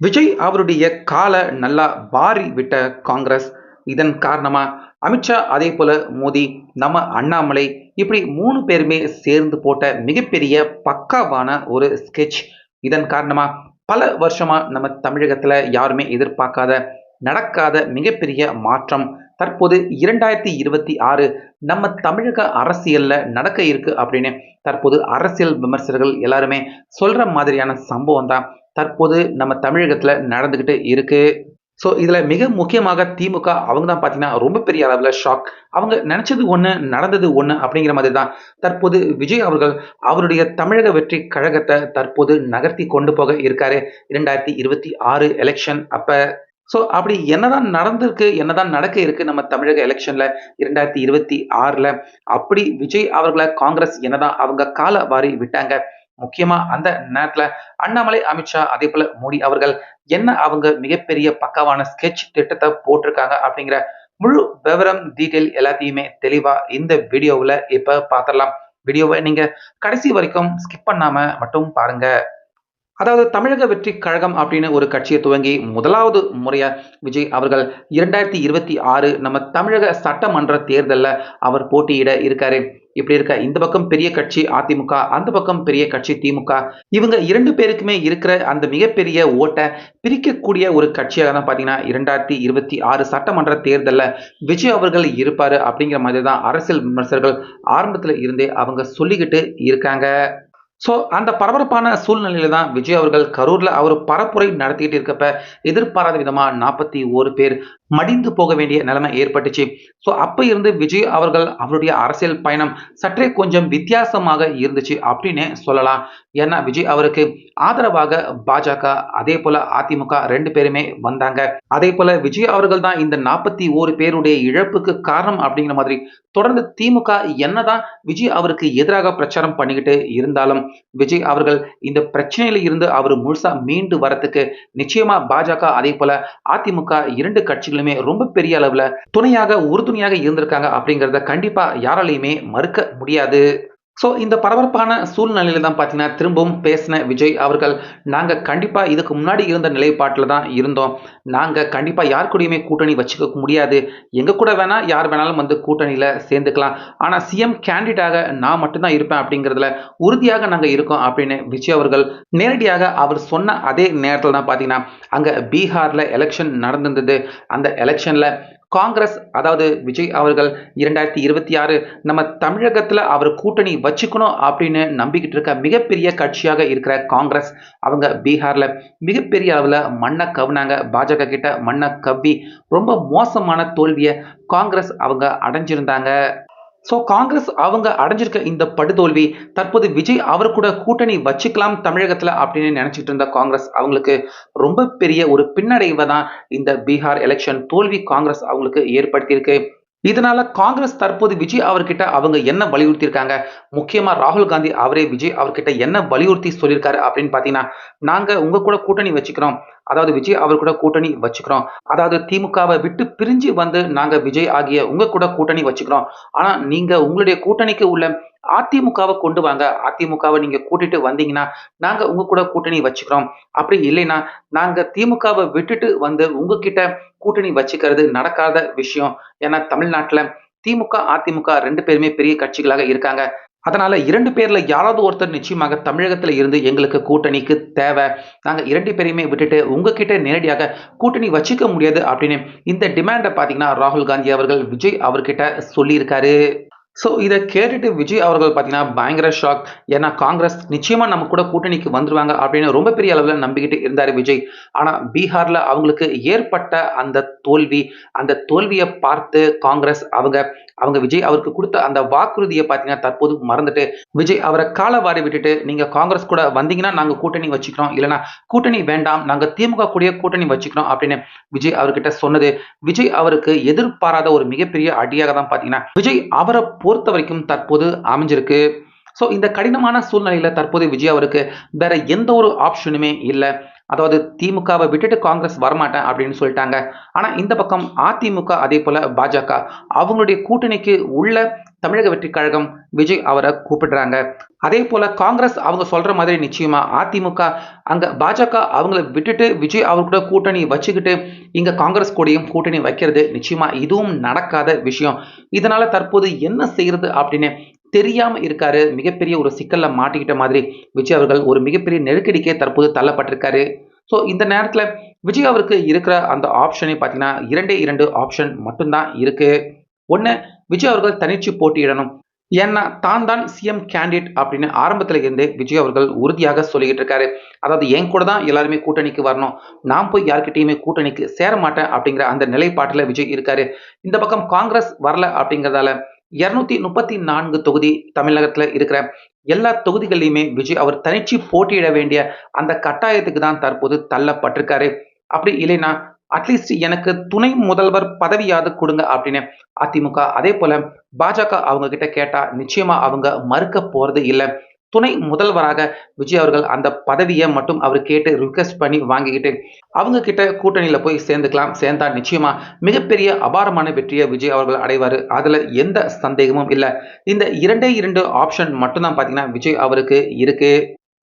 விஜய் அவருடைய காலை நல்லா பாரி விட்ட காங்கிரஸ். இதன் காரணமா அமித்ஷா அதே போல மோடி நம்ம அண்ணாமலை இப்படி மூணு பேருமே சேர்ந்து போட்ட மிகப்பெரிய பக்காவான ஒரு ஸ்கெட்ச் இதன் காரணமா பல வருஷமா நம்ம தமிழகத்துல யாருமே எதிர்பார்க்காத நடக்காத மிகப்பெரிய மாற்றம். தற்போது இரண்டாயிரத்தி இருபத்தி ஆறு நம்ம தமிழக அரசியல்ல நடக்க இருக்கு அப்படின்னு தற்போது அரசியல் விமர்சகர்கள் எல்லாருமே சொல்ற மாதிரியான சம்பவம் தான். தற்போது நம்ம தமிழகத்துல நடந்துகிட்டு இருக்கு. ஸோ இதில் மிக முக்கியமாக திமுக அவங்க தான் பார்த்தீங்கன்னா ரொம்ப பெரிய அளவில் ஷாக் அவங்க நினச்சது ஒன்று நடந்தது ஒன்று அப்படிங்கிற மாதிரி தான். தற்போது விஜய் அவர்கள் அவருடைய தமிழக வெற்றி கழகத்தை தற்போது நகர்த்தி கொண்டு போக இருக்காரு. இரண்டாயிரத்தி இருபத்தி ஆறு எலெக்ஷன் அப்போ. ஸோ அப்படி என்னதான் நடந்திருக்கு என்னதான் நடக்க இருக்கு நம்ம தமிழக எலெக்ஷன்ல இரண்டாயிரத்தி இருபத்தி ஆறுல. அப்படி விஜய் அவர்களை காங்கிரஸ் என்னதான் அவங்க கால வாரி விட்டாங்க. முக்கியமா அந்த நேரத்துல அண்ணாமலை அமித்ஷா அதே போல மோடி அவர்கள் என்ன அவங்க மிகப்பெரிய பக்காவான ஸ்கெட்ச் திட்டத்தை போட்டிருக்காங்க அப்படிங்கிற முழு விவரம் டீட்டெயில் எல்லாத்தையுமே தெளிவா இந்த வீடியோவில் இப்ப பார்த்துடலாம் வீடியோவை நீங்க கடைசி வரைக்கும் ஸ்கிப் பண்ணாம மட்டும் பாருங்க. அதாவது தமிழக வெற்றி கழகம் அப்படின்னு ஒரு கட்சியை துவங்கி முதலாவது முறையாக விஜய் அவர்கள் இரண்டாயிரத்தி இருபத்தி ஆறு நம்ம தமிழக சட்டமன்ற தேர்தலில் அவர் போட்டியிட இருக்காரு. இப்படி இருக்க இந்த பக்கம் பெரிய கட்சி அதிமுக அந்த பக்கம் பெரிய கட்சி திமுக. இவங்க இரண்டு பேருக்குமே இருக்கிற அந்த மிகப்பெரிய ஓட்டை பிரிக்கக்கூடிய ஒரு கட்சியாக தான் பார்த்தீங்கன்னா இரண்டாயிரத்தி இருபத்தி ஆறு சட்டமன்ற தேர்தலில் விஜய் அவர்கள் இருப்பார் அப்படிங்கிற மாதிரி தான் அரசியல் விமர்சகர்கள் ஆரம்பத்தில் இருந்தே அவங்க சொல்லிக்கிட்டு இருக்காங்க. ஸோ அந்த பரபரப்பான சூழ்நிலையில தான் விஜய் அவர்கள் கரூரில் அவர் பரப்புரை நடத்திக்கிட்டு இருக்கப்ப எதிர்பாராத விதமாக நாற்பத்தி ஒரு பேர் மடிந்து போக வேண்டிய நிலைமை ஏற்பட்டுச்சு. ஸோ அப்போ இருந்து விஜய் அவர்கள் அவருடைய அரசியல் பயணம் சற்றே கொஞ்சம் வித்தியாசமாக இருந்துச்சு அப்படின்னு சொல்லலாம். ஏன்னா விஜய் அவருக்கு ஆதரவாக பாஜக அதே போல அதிமுக ரெண்டு பேருமே வந்தாங்க. அதே போல விஜய் அவர்கள் தான் இந்த நாற்பத்தி ஓரு பேருடைய இழப்புக்கு காரணம் அப்படிங்கிற மாதிரி தொடர்ந்து திமுக என்னதான் விஜய் அவருக்கு எதிராக பிரச்சாரம் பண்ணிக்கிட்டு இருந்தாலும் விஜய் அவர்கள் இந்த பிரச்சனையில இருந்து அவர் முழுசா மீண்டு வரத்துக்கு நிச்சயமா பாஜக அதே போல அதிமுக இரண்டு கட்சிகளுமே ரொம்ப பெரிய அளவுல துணையாக உறுதுணையாக இருந்திருக்காங்க அப்படிங்கிறத கண்டிப்பா யாராலையுமே மறுக்க முடியாது. ஸோ இந்த பரபரப்பான சூழ்நிலையில தான் பார்த்தீங்கன்னா திரும்பவும் பேசின விஜய் அவர்கள் நாங்கள் கண்டிப்பாக இதுக்கு முன்னாடி இருந்த நிலைப்பாட்டில் தான் இருந்தோம். நாங்கள் கண்டிப்பாக யார் கூடயுமே கூட்டணி வச்சுக்க முடியாது. எங்கள் கூட வேணால் யார் வேணாலும் வந்து கூட்டணியில் சேர்ந்துக்கலாம். ஆனால் சிஎம் கேண்டிடேட்டாக நான் மட்டும்தான் இருப்பேன் அப்படிங்கிறதுல உறுதியாக நாங்கள் இருக்கோம் அப்படின்னு விஜய் அவர்கள் நேரடியாக அவர் சொன்ன அதே நேரத்தில் தான் பார்த்தீங்கன்னா அங்கே பீகாரில் எலெக்ஷன் நடந்திருந்தது. அந்த எலெக்ஷனில் காங்கிரஸ் அதாவது விஜய் அவர்கள் இரண்டாயிரத்தி இருபத்தி ஆறு நம்ம தமிழகத்தில் அவர் கூட்டணி வச்சுக்கணும் அப்படின்னு நம்பிக்கிட்டு இருக்க மிகப்பெரிய கட்சியாக இருக்கிற காங்கிரஸ் அவங்க பீகாரில் மிகப்பெரிய அளவில் மண்ணை கவுனாங்க. பாஜக கிட்ட மண்ணை கவ்வி ரொம்ப மோசமான தோல்வியை காங்கிரஸ் அவங்க அடைஞ்சிருந்தாங்க. ஸோ காங்கிரஸ் அவங்க அடைஞ்சிருக்க இந்த படுதோல்வி தற்போது விஜய் அவர் கூட கூட்டணி வச்சுக்கலாம் தமிழகத்தில் அப்படின்னு நினச்சிட்டு இருந்த காங்கிரஸ் அவங்களுக்கு ரொம்ப பெரிய ஒரு பின்னடைவை தான் இந்த பீகார் எலெக்ஷன் தோல்வி காங்கிரஸ் அவங்களுக்கு ஏற்படுத்தியிருக்கு. இதனால காங்கிரஸ் தற்போது விஜய் அவர்கிட்ட அவங்க என்ன வலியுறுத்தியிருக்காங்க? முக்கியமா ராகுல் காந்தி அவரே விஜய் அவர்கிட்ட என்ன வலியுறுத்தி சொல்லியிருக்காரு அப்படின்னு பார்த்தீங்கன்னா நாங்க உங்க கூட கூட்டணி வச்சுக்கிறோம். அதாவது விஜய் அவர் கூட கூட்டணி வச்சுக்கிறோம். அதாவது திமுகவை விட்டு பிரிஞ்சு வந்து நாங்க விஜய் ஆகிய உங்க கூட கூட்டணி வச்சுக்கிறோம். ஆனா நீங்க உங்களுடைய கூட்டணிக்கு உள்ள அதிமுகவை கொண்டு வாங்க. அதிமுகவை நீங்க கூட்டிட்டு வந்தீங்கன்னா நாங்க உங்க கூட கூட்டணி வச்சுக்கிறோம். அப்படி இல்லைன்னா நாங்க திமுகவை விட்டுட்டு வந்து உங்ககிட்ட கூட்டணி வச்சுக்கிறது நடக்காத விஷயம். ஏன்னா தமிழ்நாட்டுல திமுக அதிமுக ரெண்டு பேருமே பெரிய கட்சிகளாக இருக்காங்க. அதனால இரண்டு பேர்ல யாராவது ஒருத்தர் நிச்சயமாக தமிழகத்துல இருந்து எங்களுக்கு கூட்டணிக்கு தேவை. நாங்க இரண்டு பேரையுமே விட்டுட்டு உங்ககிட்ட நேரடியாக கூட்டணி வச்சுக்க முடியாது அப்படின்னு இந்த டிமாண்டை பாத்தீங்கன்னா ராகுல் காந்தி அவர்கள் விஜய் அவர்கிட்ட சொல்லியிருக்காரு. ஸோ இதை கேட்டுட்டு விஜய் அவர்கள் பார்த்தீங்கன்னா பயங்கர ஷாக் ஏன்னா காங்கிரஸ் நிச்சயமாக நம்ம கூட கூட்டணிக்கு வந்துருவாங்க அப்படின்னு ரொம்ப பெரிய அளவில் நம்பிக்கிட்டு இருந்தார் விஜய். ஆனால் பீகாரில் அவங்களுக்கு ஏற்பட்ட அந்த தோல்வி அந்த தோல்வியை பார்த்து காங்கிரஸ் அவங்க அவங்க விஜய் அவருக்கு கொடுத்த அந்த வாக்குறுதியை பார்த்தீங்கன்னா தற்போது மறந்துட்டு விஜய் அவரை காலை வாரி விட்டுட்டு நீங்க காங்கிரஸ் கூட வந்தீங்கன்னா நாங்க கூட்டணி வச்சுக்கிறோம். இல்லைன்னா கூட்டணி வேண்டாம் நாங்க திமுக கூடிய கூட்டணி வச்சுக்கிறோம் அப்படின்னு விஜய் அவர்கிட்ட சொன்னது. விஜய் அவருக்கு எதிர்பாராத ஒரு மிகப்பெரிய அடியாக தான் பார்த்தீங்கன்னா விஜய் அவரை பொறுத்த வரைக்கும் தற்போது அமைஞ்சிருக்கு. ஸோ இந்த கடினமான சூழ்நிலையில் தற்போது விஜய் அவருக்கு வேற எந்த ஒரு ஆப்ஷனுமே இல்லை. அதாவது திமுகவை விட்டுட்டு காங்கிரஸ் வரமாட்டேன் அப்படின்னு சொல்லிட்டாங்க. ஆனால் இந்த பக்கம் அதிமுக அதே போல் பாஜக அவங்களுடைய கூட்டணிக்கு உள்ள தமிழக வெற்றி கழகம் விஜய் அவரை கூப்பிடுறாங்க. அதே போல காங்கிரஸ் அவங்க சொல்ற மாதிரி நிச்சயமா அதிமுக அங்க பாஜக அவங்கள விட்டுட்டு விஜய் அவர் கூட கூட்டணி வச்சுக்கிட்டு இங்க காங்கிரஸ் கூடயும் கூட்டணி வைக்கிறது நிச்சயமா இதுவும் நடக்காத விஷயம். இதனால தற்போது என்ன செய்யறது அப்படின்னு தெரியாம இருக்காரு. மிகப்பெரிய ஒரு சிக்கல்ல மாட்டிக்கிட்ட மாதிரி விஜய் அவர்கள் ஒரு மிகப்பெரிய நெருக்கடிக்கே தற்போது தள்ளப்பட்டிருக்காரு. ஸோ இந்த நேரத்தில் விஜய் அவருக்கு இருக்கிற அந்த ஆப்ஷனை பார்த்தீங்கன்னா இரண்டே இரண்டு ஆப்ஷன் மட்டும்தான் இருக்கு. ஒன்று விஜய் அவர்கள் தனிச்சு போட்டியிடணும். ஏன்னா தான் தான் சிஎம் கேண்டிடேட் அப்படின்னு ஆரம்பத்தில் இருந்தே விஜய் அவர்கள் உறுதியாக சொல்லிக்கிட்டு இருக்காரு. அதாவது என் கூட தான் எல்லாருமே கூட்டணிக்கு வரணும். நான் போய் யார்கிட்டயுமே கூட்டணிக்கு சேர மாட்டேன் அப்படிங்கிற அந்த நிலைப்பாட்டில் விஜய் இருக்காரு. இந்த பக்கம் காங்கிரஸ் வரல அப்படிங்கிறதால இருநூத்தி முப்பத்தி நான்கு தொகுதி தமிழகத்தில் இருக்கிற எல்லா தொகுதிகளிலுமே விஜய் அவர் தனிச்சு போட்டியிட வேண்டிய அந்த கட்டாயத்துக்கு தான் தற்போது தள்ளப்பட்டிருக்காரு. அப்படி இல்லைன்னா அட்லீஸ்ட் எனக்கு துணை முதல்வர் பதவியாவது கொடுங்க அப்படின்னு அதிமுக அதே போல பாஜக அவங்க கிட்ட கேட்டா நிச்சயமா அவங்க மறுக்க போறது இல்லை. துணை முதல்வராக விஜய் அவர்கள் அந்த பதவியை மட்டும் அவர் கேட்டு ரிக்வெஸ்ட் பண்ணி வாங்கிக்கிட்டு அவங்க கிட்ட கூட்டணியில போய் சேர்ந்துக்கலாம் சேர்ந்தா நிச்சயமா மிகப்பெரிய அபாரமான வெற்றியை விஜய் அவர்கள் அடைவார். அதுல எந்த சந்தேகமும் இல்லை. இந்த இரண்டே இரண்டு ஆப்ஷன் மட்டும்தான் பாத்தீங்கன்னா விஜய் அவருக்கு இருக்கு.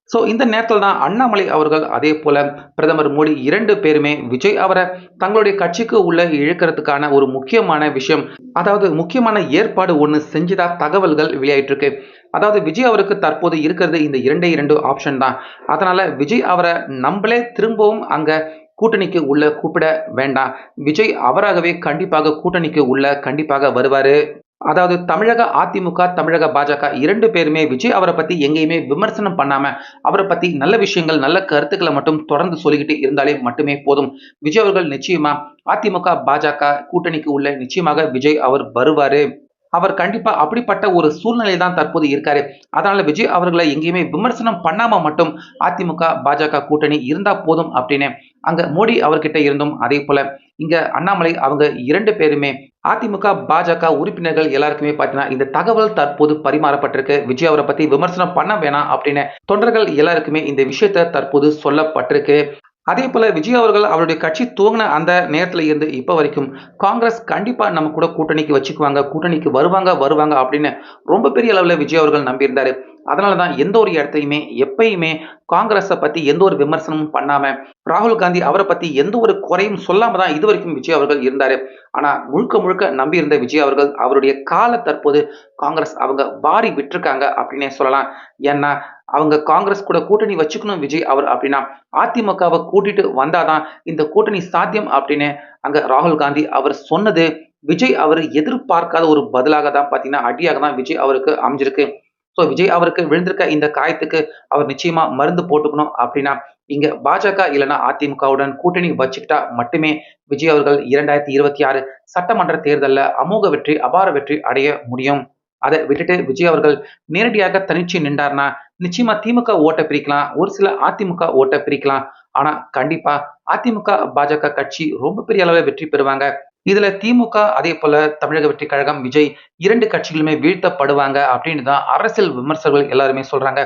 ஸோ இந்த நேரத்தில் தான் அண்ணாமலை அவர்கள் அதே போல பிரதமர் மோடி இரண்டு பேருமே விஜய் அவரை தங்களுடைய கட்சிக்கு உள்ள இழுக்கிறதுக்கான ஒரு முக்கியமான விஷயம் அதாவது முக்கியமான ஏற்பாடு ஒன்று செஞ்சதா தகவல்கள் வெளியாயிட்டிருக்கு. அதாவது விஜய் அவருக்கு தற்போது இருக்கிறது இந்த இரண்டே இரண்டு ஆப்ஷன் தான். அதனால விஜய் அவரை நம்மளே திரும்பவும் அங்கே கூட்டணிக்கு உள்ள கூப்பிட வேண்டாம். விஜய் அவராகவே கண்டிப்பாக கூட்டணிக்கு உள்ள கண்டிப்பாக வருவாரு. அதாவது தமிழக அதிமுக தமிழக பாஜக இரண்டு பேருமே விஜய் அவரை பத்தி எங்கேயுமே விமர்சனம் பண்ணாம அவரை பத்தி நல்ல விஷயங்கள் நல்ல கருத்துக்களை மட்டும் தொடர்ந்து சொல்லிக்கிட்டு இருந்தாலே மட்டுமே போதும். விஜய் அவர்கள் நிச்சயமா அதிமுக பாஜக கூட்டணிக்கு உள்ள நிச்சயமாக விஜய் அவர் வருவாரு. அவர் கண்டிப்பா அப்படிப்பட்ட ஒரு சூழ்நிலை தான் தற்போது இருக்காரு. அதனால விஜய் அவர்களை எங்கேயுமே விமர்சனம் பண்ணாம மட்டும் அதிமுக பாஜக கூட்டணி இருந்தா போதும் அப்படின்னு அங்க மோடி அவர்கிட்ட இருந்தும் அதே போல இங்க அண்ணாமலை அவங்க இரண்டு பேருமே அதிமுக பாஜக உறுப்பினர்கள் எல்லாருக்குமே பார்த்தீங்கன்னா இந்த தகவல் தற்போது பரிமாறப்பட்டிருக்கு. விஜய் அவரை பத்தி விமர்சனம் பண்ண வேணாம் அப்படின்னு தொண்டர்கள் எல்லாருக்குமே இந்த விஷயத்த தற்போது சொல்லப்பட்டிருக்கு. அதே போல விஜய் அவர்கள் அவருடைய கட்சி துவங்கின அந்த நேரத்தில் இருந்து இப்போ வரைக்கும் காங்கிரஸ் கண்டிப்பாக நம்ம கூட கூட்டணிக்கு வச்சுக்குவாங்க கூட்டணிக்கு வருவாங்க வருவாங்க அப்படின்னு ரொம்ப பெரிய அளவில் விஜய் அவர்கள் நம்பியிருந்தாரு. அதனால தான் எந்த ஒரு இடத்தையுமே எப்பயுமே காங்கிரஸை பற்றி எந்த ஒரு விமர்சனமும் பண்ணாமல் ராகுல் காந்தி அவரை பற்றி எந்த ஒரு குறையும் சொல்லாமல் தான் இது வரைக்கும் விஜய் அவர்கள் இருந்தார். ஆனால் முழுக்க முழுக்க நம்பியிருந்த விஜய் அவர்கள் அவருடைய கால தற்போது காங்கிரஸ் அவங்க வாரி விட்டுருக்காங்க அப்படின்னே சொல்லலாம். ஏன்னா அவங்க காங்கிரஸ் கூட கூட்டணி வச்சுக்கணும் விஜய் அவர் அப்படின்னா அதிமுகவை கூட்டிட்டு வந்தாதான் இந்த கூட்டணி சாத்தியம் அப்படின்னு அங்க ராகுல் காந்தி அவர் சொன்னது விஜய் அவர் எதிர்பார்க்காத ஒரு பதிலாக தான் பார்த்தீங்கன்னா அடியாக தான் விஜய் அவருக்கு அமைஞ்சிருக்கு. ஸோ விஜய் அவருக்கு விழுந்திருக்க இந்த காயத்துக்கு அவர் நிச்சயமா மருந்து போட்டுக்கணும் அப்படின்னா இங்க பாஜக இல்லைன்னா அதிமுகவுடன் கூட்டணி வச்சுக்கிட்டா மட்டுமே விஜய் அவர்கள் இரண்டாயிரத்தி இருபத்தி ஆறு சட்டமன்ற தேர்தலில் அமோக வெற்றி அபார வெற்றி அடைய முடியும். அதை விட்டுட்டு விஜய் அவர்கள் நேரடியாக தனிச்சு நின்றார்னா நிச்சயமா திமுக ஓட்டை பிரிக்கலாம். ஒரு சில அதிமுக ஓட்டை பிரிக்கலாம். ஆனா கண்டிப்பா அதிமுக பாஜக கட்சி ரொம்ப பெரிய அளவில் வெற்றி பெறுவாங்க. இதுல திமுக அதே போல தமிழக வெற்றி கழகம் விஜய் இரண்டு கட்சிகளுமே வீழ்த்தப்படுவாங்க அப்படின்னு தான் அரசியல் விமர்சகர்கள் எல்லாருமே சொல்றாங்க.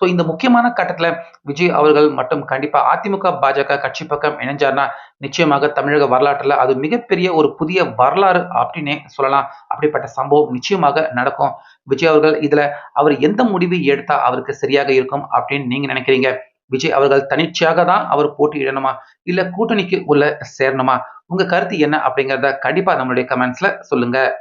ஸோ இந்த முக்கியமான கட்டத்தில் விஜய் அவர்கள் மட்டும் கண்டிப்பாக அதிமுக பாஜக கட்சி பக்கம் இணைஞ்சார்னா நிச்சயமாக தமிழக வரலாற்றில் அது மிகப்பெரிய ஒரு புதிய வரலாறு அப்படின்னே சொல்லலாம். அப்படிப்பட்ட சம்பவம் நிச்சயமாக நடக்கும். விஜய் அவர்கள் இதில் அவர் எந்த முடிவு எடுத்தால் அவருக்கு சரியாக இருக்கும் அப்படின்னு நீங்கள் நினைக்கிறீங்க? விஜய் அவர்கள் தனிச்சையாக தான் அவர் போட்டியிடணுமா? இல்லை கூட்டணிக்கு உள்ள சேரணுமா? உங்கள் கருத்து என்ன அப்படிங்கிறத கண்டிப்பாக நம்மளுடைய கமெண்ட்ஸில் சொல்லுங்கள்